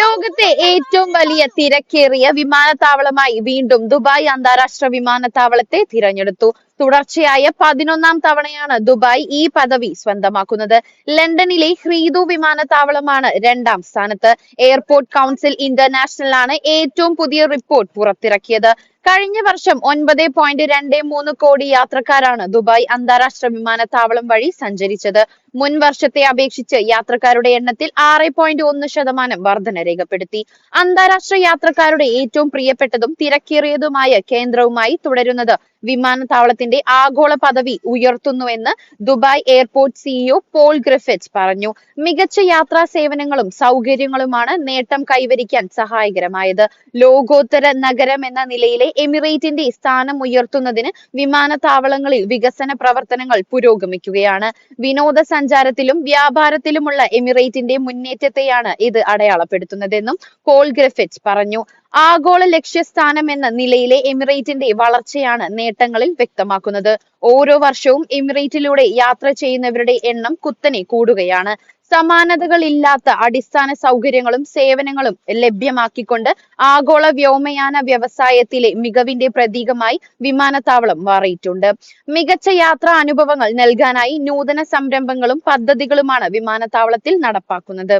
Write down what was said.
ലോകത്തെ ഏറ്റവും വലിയ തിരക്കേറിയ വിമാനത്താവളമായി വീണ്ടും ദുബായ് അന്താരാഷ്ട്ര വിമാനത്താവളത്തെ തിരഞ്ഞെടുത്തു. തുടർച്ചയായ പതിനൊന്നാം തവണയാണ് ദുബായ് ഈ പദവി സ്വന്തമാക്കുന്നത്. ലണ്ടനിലെ ഹ്രീദു വിമാനത്താവളമാണ് രണ്ടാം സ്ഥാനത്ത്. എയർപോർട്ട് കൗൺസിൽ ഇന്റർനാഷണൽ ആണ് ഏറ്റവും പുതിയ റിപ്പോർട്ട് പുറത്തിറക്കിയത്. കഴിഞ്ഞ വർഷം ഒൻപത് പോയിന്റ് രണ്ട് മൂന്ന് കോടി യാത്രക്കാരാണ് ദുബായ് അന്താരാഷ്ട്ര വിമാനത്താവളം വഴി സഞ്ചരിച്ചത്. മുൻ വർഷത്തെ അപേക്ഷിച്ച് യാത്രക്കാരുടെ എണ്ണത്തിൽ ആറ് പോയിന്റ് ഒന്ന് ശതമാനം വർധന രേഖപ്പെടുത്തി. അന്താരാഷ്ട്ര യാത്രക്കാരുടെ ഏറ്റവും പ്രിയപ്പെട്ടതും തിരക്കേറിയതുമായ കേന്ദ്രവുമായി തുടരുന്നത് വിമാനത്താവളത്തിന്റെ ആഗോള പദവി ഉയർത്തുന്നുവെന്ന് Dubai airport CEO Paul Griffiths പറഞ്ഞു. മികച്ച യാത്രാ സേവനങ്ങളും സൗകര്യങ്ങളുമാണ് നേട്ടം കൈവരിക്കാൻ സഹായകരമായത്. ലോകോത്തര നഗരം എന്ന നിലയിലെ എമിറേറ്റിന്റെ സ്ഥാനം ഉയർത്തുന്നതിന് വിമാനത്താവളങ്ങളിൽ വികസന പ്രവർത്തനങ്ങൾ പുരോഗമിക്കുകയാണ്. വിനോദസഞ്ചാരത്തിലും വ്യാപാരത്തിലുമുള്ള എമിറേറ്റിന്റെ മുന്നേറ്റത്തെയാണ് ഇത് അടയാളപ്പെടുത്തുന്നതെന്നും പോൾ ഗ്രിഫിറ്റ്സ് പറഞ്ഞു. ആഗോള ലക്ഷ്യസ്ഥാനം എന്ന നിലയിലെ എമിറേറ്റിന്റെ വളർച്ചയാണ് നേട്ടങ്ങളിൽ വ്യക്തമാക്കുന്നത്. ഓരോ വർഷവും എമിറേറ്റിലൂടെ യാത്ര ചെയ്യുന്നവരുടെ എണ്ണം കുത്തനെ കൂടുകയാണ്. സമാനതകളില്ലാത്ത അടിസ്ഥാന സൗകര്യങ്ങളും സേവനങ്ങളും ലഭ്യമാക്കിക്കൊണ്ട് ആഗോള വ്യോമയാന വ്യവസായത്തിലെ മികവിന്റെ പ്രതീകമായി വിമാനത്താവളം മാറിയിട്ടുണ്ട്. മികച്ച യാത്രാ അനുഭവങ്ങൾ നൽകാനായി നൂതന സംരംഭങ്ങളും പദ്ധതികളുമാണ് വിമാനത്താവളത്തിൽ നടപ്പാക്കുന്നത്.